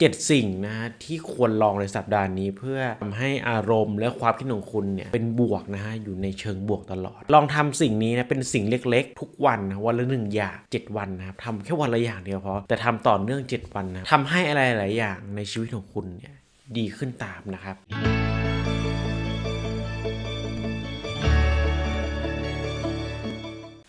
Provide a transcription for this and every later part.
เจ็ดสิ่งนะฮะที่ควรลองในสัปดาห์นี้เพื่อทำให้อารมณ์และความคิดของคุณเนี่ยเป็นบวกนะฮะอยู่ในเชิงบวกตลอด ลองทำสิ่งนี้นะเป็นสิ่งเล็กๆ ทุกวันนะวันละหนึ่งอย่างเจ็ดวันนะครับทำแค่วันละอย่างเดียวพอแต่ทำต่อเนื่องเจ็ดวันนะทำให้อะไรหลายอย่างในชีวิตของคุณเนี่ยดีขึ้นตามนะครับ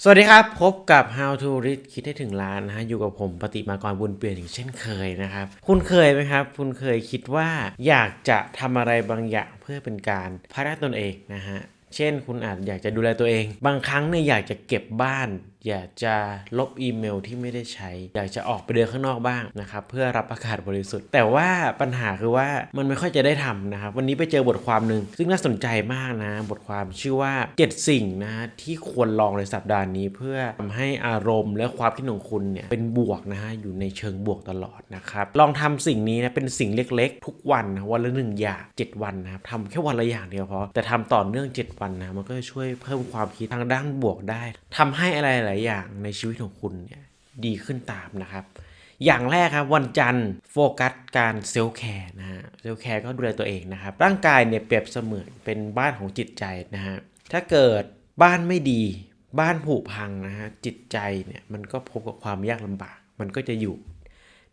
สวัสดีครับ พบกับ How to Read คิดให้ถึงล้านนะฮะ อยู่กับผมปฏิมากรบุญเปลี่ยนอย่างเช่นเคยนะครับ คุณเคยไหมครับ คุณเคยคิดว่าอยากจะทำอะไรบางอย่างเพื่อเป็นการพัฒนาตนเองนะฮะ เช่น คุณอาจอยากจะดูแลตัวเอง บางครั้งเนี่ยอยากจะเก็บบ้าน อยากจะลบอีเมลที่ไม่ได้ใช้ อยากจะออกไปเดินข้างนอกบ้างนะครับเพื่อรับอากาศบริสุทธิ์ แต่ว่าปัญหาคือว่ามันไม่ค่อยจะได้ทำนะครับ วันนี้ไปเจอบทความหนึ่งซึ่งน่าสนใจมากนะ บทความชื่อว่า 7 สิ่งนะที่ควรลองในสัปดาห์นี้เพื่อทำให้อารมณ์และความคิดของคุณเนี่ยเป็นบวกนะฮะอยู่ในเชิงบวกตลอดนะครับลองทำสิ่งนี้นะเป็นสิ่งเล็กๆ ทุกวันนะวันละหนึ่งอย่าง 7 วันนะครับทำแค่วันละอย่างเดียวพอแต่ทำต่อเนื่อง 7 วันนะมันก็จะช่วยเพิ่มความคิดทางด้านบวกได้ทำให้อะไรหลายอย่างในชีวิตของคุณเนี่ยดีขึ้นตามนะครับ อย่างแรกครับวันจันทร์โฟกัสการเซลล์แคร์นะฮะเซลล์แคร์ก็ดูแลตัวเองนะครับ ร่างกายเนี่ยเปรียบเสมือนเป็นบ้านของจิตใจนะฮะถ้าเกิดบ้านไม่ดีบ้านผุพังนะฮะจิตใจเนี่ยมันก็พบกับความยากลำบาก มันก็จะอยู่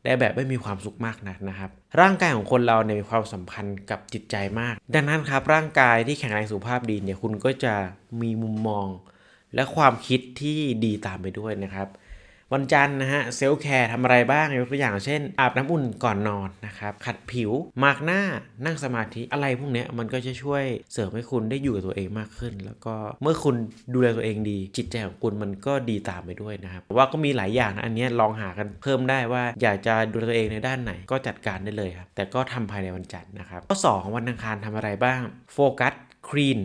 ได้แบบไม่มีความสุขมากนักนะครับ ร่างกายของคนเราเนี่ยมีความสัมพันธ์กับจิตใจมาก ดังนั้นครับร่างกายที่แข็งแรงสุขภาพดีเนี่ยคุณก็จะมีมุมมอง และความคิดที่ดีตามไปด้วยนะครับ วันจันทร์นะฮะเซลล์แคร์ทำอะไรบ้างยกตัวอย่างเช่น อาบน้ำอุ่นก่อนนอนนะครับขัดผิวมาร์กหน้านั่งสมาธิอะไรพวกนี้มันก็จะช่วยเสริมให้คุณได้อยู่กับตัวเองมากขึ้น แล้วก็เมื่อคุณดูแลตัวเองดี จิตใจของคุณมันก็ดีตามไปด้วยนะครับว่าก็มีหลายอย่างนะอันนี้ลองหากันเพิ่มได้ว่าอยากจะดูแลตัวเองในด้านไหนก็จัดการได้เลยครับแต่ก็ทำภายในวันจันทร์นะครับข้อสองวันอังคารทำอะไรบ้างโฟกัสคลีน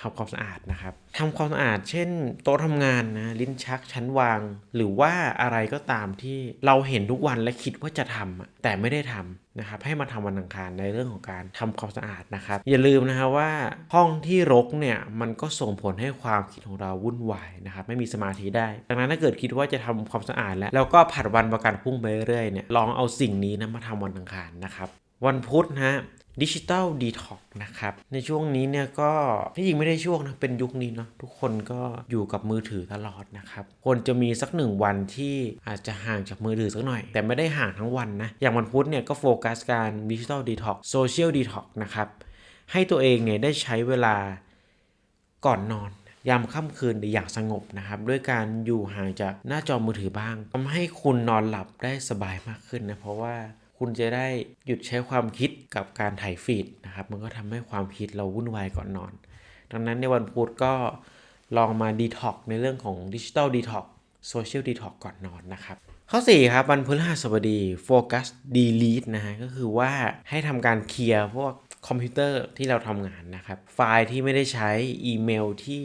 ทำความสะอาดนะครับทำความสะอาด เช่น โต๊ะทำงานนะลิ้นชักชั้นวาง หรือว่าอะไรก็ตามที่เราเห็นทุกวันและคิดว่าจะทำแต่ไม่ได้ทำนะครับให้มาทำวันอังคารในเรื่องของการทำความสะอาดนะครับ อย่าลืมนะครับว่าห้องที่รกเนี่ยมันก็ส่งผลให้ความคิดของเราวุ่นวายนะครับไม่มีสมาธิได้ ดังนั้นถ้าเกิดคิดว่าจะทำความสะอาดแล้วแล้วก็ผัดวันประกันพรุ่งไปเรื่อยๆเนี่ยลองเอาสิ่งนี้นะมาทำวันอังคารนะครับ วันพุธนะฮะดิจิตอลดีท็อกนะครับ ในช่วงนี้เนี่ยก็ที่จริงไม่ได้ช่วงนะ เป็นยุคนี้เนาะทุกคนก็อยู่กับมือถือตลอดนะครับควรจะมีสักหนึ่งวันที่อาจจะห่างจากมือถือสักหน่อย แต่ไม่ได้ห่างทั้งวันนะ อย่างวันพุธเนี่ยก็โฟกัสการดิจิตอลดีท็อกโซเชียลดีท็อกนะครับ ให้ตัวเองเนี่ยได้ใช้เวลาก่อนนอน ยามค่ำคืนอย่างสงบนะครับ ด้วยการอยู่ห่างจากหน้าจอมือถือบ้างทำให้คุณนอนหลับได้สบายมากขึ้นนะเพราะว่า คุณจะได้หยุดใช้ความคิดกับการถ่ายฟีดนะครับ มันก็ทำให้ความคิดเราวุ่นวายก่อนนอน ดังนั้นในวันพุธก็ลองมาดีท็อกในเรื่องของดิจิ t a ลดีท็อกโซเชียลดีท็อกก่อนนอนนะครับ ข้อ 4 ครับ วันพฤหัสบดีโฟกัสดีลีทนะฮะก็คือว่าให้ทำการเคลียร์พวกคอมพิวเตอร์ที่เราทำงานนะครับ ไฟล์ที่ไม่ได้ใช้อีเมลที่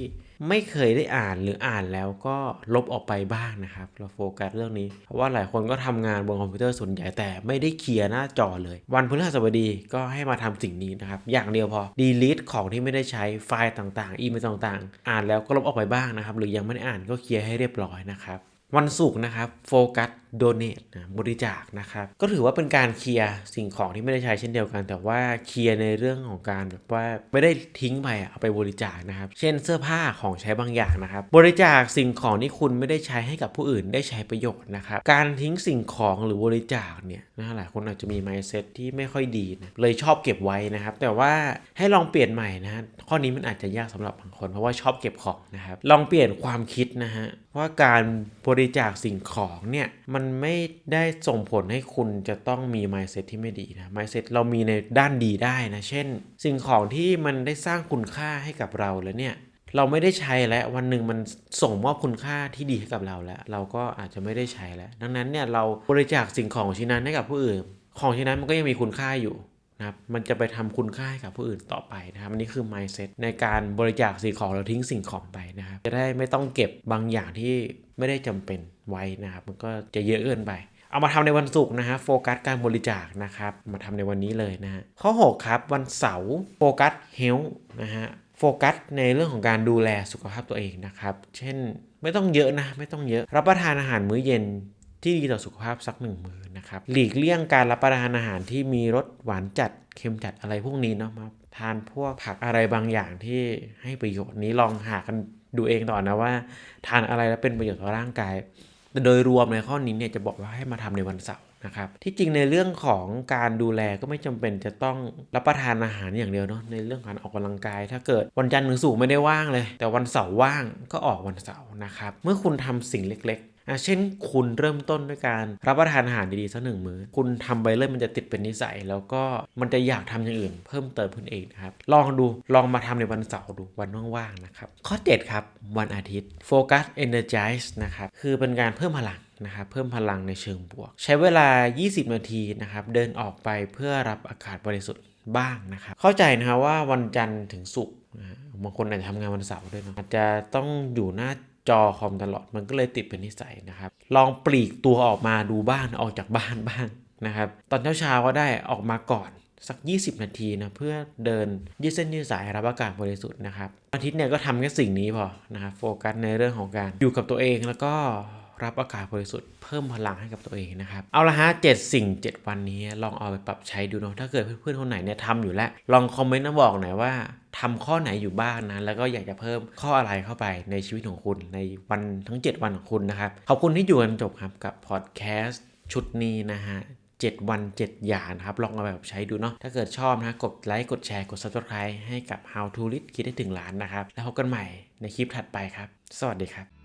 ไม่เคยได้อ่านหรืออ่านแล้วก็ลบออกไปบ้างนะครับ เราโฟกัสเรื่องนี้ เพราะว่าหลายคนก็ทำงานบนคอมพิวเตอร์ส่วนใหญ่แต่ไม่ได้เคลียร์หน้าจอเลย วันพฤหัสบดีก็ให้มาทำสิ่งนี้นะครับ อย่างเดียวพอ delete ของที่ไม่ได้ใช้ไฟล์ต่างๆ อีเมลต่างๆ อ่านแล้วก็ลบออกไปบ้างนะครับ หรือยังไม่ได้อ่านก็เคลียร์ให้เรียบร้อยนะครับ วันศุกร์นะครับโฟกัสโดเนทนะบริจาคนะครับ ก็ถือว่าเป็นการเคลียร์สิ่งของที่ไม่ได้ใช้เช่นเดียวกัน แต่ว่าเคลียร์ในเรื่องของการแบบว่าไม่ได้ทิ้งไปเอาไปบริจาคนะครับ เช่นเสื้อผ้าของใช้บางอย่างนะครับ บริจาคสิ่งของที่คุณไม่ได้ใช้ให้กับผู้อื่นได้ใช้ประโยชน์นะครับ การทิ้งสิ่งของหรือบริจาคเนี่ยนะหลายคนอาจจะมี mindset ที่ไม่ค่อยดีนะเลยชอบเก็บไว้นะครับ แต่ว่าให้ลองเปลี่ยนใหม่นะฮะข้อนี้มันอาจจะยากสำหรับบางคน เพราะว่าชอบเก็บของนะครับลองเปลี่ยนความคิดนะฮะ ว่าการบริจาคสิ่งของเนี่ยมันไม่ได้ส่งผลให้คุณจะต้องมี mindset ที่ไม่ดีนะ mindset เรามีในด้านดีได้นะ เช่น สิ่งของที่มันได้สร้างคุณค่าให้กับเราแล้วเนี่ยเราไม่ได้ใช้แล้ววันหนึ่งมันส่งมอบคุณค่าที่ดีให้กับเราแล้ว เราก็อาจจะไม่ได้ใช้แล้ว ดังนั้นเนี่ยเราบริจาคสิ่งของชิ้นนั้นให้กับผู้อื่น ของชิ้นนั้นมันก็ยังมีคุณค่าอยู่ นะครับมันจะไปทำคุณค่าให้กับผู้อื่นต่อไปนะครับอันนี้คือ mindset ในการบริจาคสิ่งของเราทิ้งสิ่งของไปนะครับ จะได้ไม่ต้องเก็บบางอย่างที่ไม่ได้จำเป็นไว้นะครับ มันก็จะเยอะเกินไป เอามาทำในวันศุกร์นะฮะโฟกัสการบริจาคนะครับ มาทำในวันนี้เลยนะฮะข้อ 6 ครับ วันเสาร์โฟกัสเฮลท์นะฮะโฟกัสในเรื่องของการดูแลสุขภาพตัวเองนะครับ เช่นไม่ต้องเยอะนะ ไม่ต้องเยอะ รับประทานอาหารมื้อเย็น ที่ดีต่อสุขภาพสักหนึ่งมื้อนะครับ หลีกเลี่ยงการรับประทานอาหารที่มีรสหวานจัดเค็มจัดอะไรพวกนี้เนาะมาทานพวกผักอะไรบางอย่างที่ให้ประโยชน์นี้ลองหากันดูเองต่อนะว่า ทานอะไรแล้วเป็นประโยชน์ต่อร่างกายแต่โดยรวมในข้อนี้เนี่ยจะบอกว่าให้มาทำในวันเสาร์นะครับที่จริงในเรื่องของการดูแลก็ไม่จำเป็นจะต้องรับประทานอาหารอย่างเดียวเนาะในเรื่องการออกกำลังกาย ถ้าเกิดวันจันทร์ถึงศุกร์ไม่ได้ว่างเลย แต่วันเสาร์ว่างก็ออกวันเสาร์นะครับเมื่อคุณทำสิ่งเล็ก เช่นคุณเริ่มต้นด้วยการรับประทานอาหารดีๆสักหนึ่งมื้อ คุณทำไปเรื่อยมันจะติดเป็นนิสัย แล้วก็มันจะอยากทำอย่างอื่น เพิ่มเติมขึ้นเองนะครับ ลองดูลองมาทำในวันเสาร์ดูวันว่างๆนะครับ ข้อ 7 ครับ วันอาทิตย์ Focus Energize นะครับ คือเป็นการเพิ่มพลังนะครับเพิ่มพลังในเชิงบวก ใช้เวลา 20 นาทีนะครับเดินออกไปเพื่อรับอากาศบริสุทธิ์บ้างนะครับเข้าใจนะครับว่าวันจันทร์ถึงศุกร์บางคนอาจจะทำงานวันเสาร์ด้วยเนาะอาจจะต้องอยู่หน้า จอคอมตลอด มันก็เลยติดเป็นนิสัยนะครับ ลองปลีกตัวออกมาดูบ้านออกจากบ้านบ้างนะครับ ตอนเช้าๆก็ได้ออกมาก่อนสัก 20 นาทีนะเพื่อเดินยืดเส้นยืดสายรับอากาศบริสุทธิ์นะครับอาทิตย์เนี่ยก็ทำแค่สิ่งนี้พอนะครับโฟกัสในเรื่องของการอยู่กับตัวเองแล้วก็ รับอากาศบริสุทธิ์เพิ่มพลังให้กับตัวเองนะครับ เอาละฮะเจ็ดสิ่ง 7 วันนี้ลองเอาไปปรับใช้ดูเนาะถ้าเกิดเพื่อนๆคนไหนเนี่ยทำอยู่แล้ว ลองคอมเมนต์มาบอกหน่อยว่าทำข้อไหนอยู่บ้างนะ แล้วก็อยากจะเพิ่มข้ออะไรเข้าไปในชีวิตของคุณในวันทั้ง 7 วันของคุณนะครับ ขอบคุณที่อยู่กันจบครับกับพอดแคสต์ชุดนี้นะฮะ7 วัน 7 อย่างนะครับ ลองเอาไปแบบใช้ดูเนาะถ้าเกิดชอบนะกดไลค์กดแชร์กด subscribe ให้กับ How to Lead คิดได้ถึงล้านนะครับ แล้วพบกันใหม่ในคลิปถัดไปครับ สวัสดีครับ